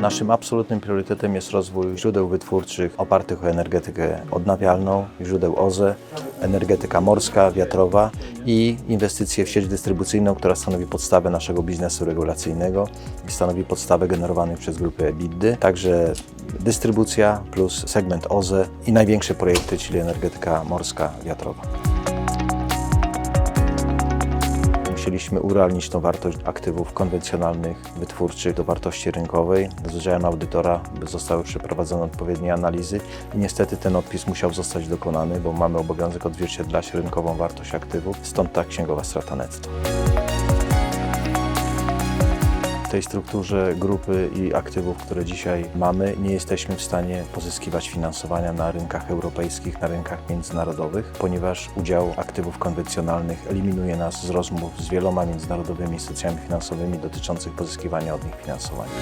Naszym absolutnym priorytetem jest rozwój źródeł wytwórczych opartych o energetykę odnawialną, źródeł OZE, energetyka morska, wiatrowa i inwestycje w sieć dystrybucyjną, która stanowi podstawę naszego biznesu regulacyjnego i stanowi podstawę generowanych przez grupę EBITDA. Także dystrybucja plus segment OZE i największe projekty, czyli energetyka morska, wiatrowa. Musieliśmy urealnić tą wartość aktywów konwencjonalnych, wytwórczych do wartości rynkowej. Z udziałem audytora zostały przeprowadzone odpowiednie analizy i niestety ten odpis musiał zostać dokonany, bo mamy obowiązek odzwierciedlać rynkową wartość aktywów, stąd ta księgowa strata netto. W tej strukturze grupy i aktywów, które dzisiaj mamy, nie jesteśmy w stanie pozyskiwać finansowania na rynkach europejskich, na rynkach międzynarodowych, ponieważ udział aktywów konwencjonalnych eliminuje nas z rozmów z wieloma międzynarodowymi instytucjami finansowymi dotyczących pozyskiwania od nich finansowania.